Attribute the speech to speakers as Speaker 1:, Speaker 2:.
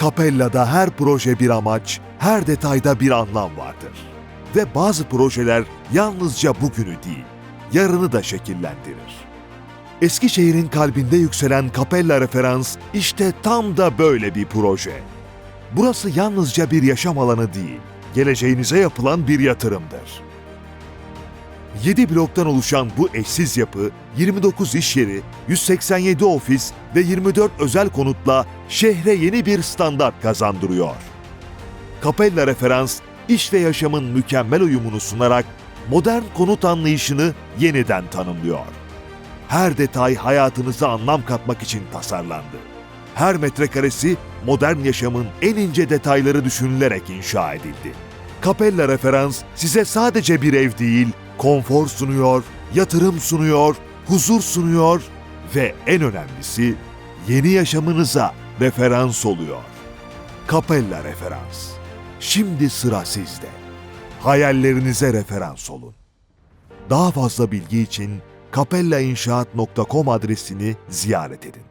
Speaker 1: Capella'da her proje bir amaç, her detayda bir anlam vardır. Ve bazı projeler yalnızca bugünü değil, yarını da şekillendirir. Eskişehir'in kalbinde yükselen Capella Referans işte tam da böyle bir proje. Burası yalnızca bir yaşam alanı değil, geleceğinize yapılan bir yatırımdır. 7 bloktan oluşan bu eşsiz yapı, 29 iş yeri, 187 ofis ve 24 özel konutla şehre yeni bir standart kazandırıyor. Capella Referans, iş ve yaşamın mükemmel uyumunu sunarak modern konut anlayışını yeniden tanımlıyor. Her detay hayatınıza anlam katmak için tasarlandı. Her metrekaresi modern yaşamın en ince detayları düşünülerek inşa edildi. Capella Referans size sadece bir ev değil, konfor sunuyor, yatırım sunuyor, huzur sunuyor ve en önemlisi yeni yaşamınıza referans oluyor. Capella Referans. Şimdi sıra sizde. Hayallerinize referans olun. Daha fazla bilgi için capellainşaat.com adresini ziyaret edin.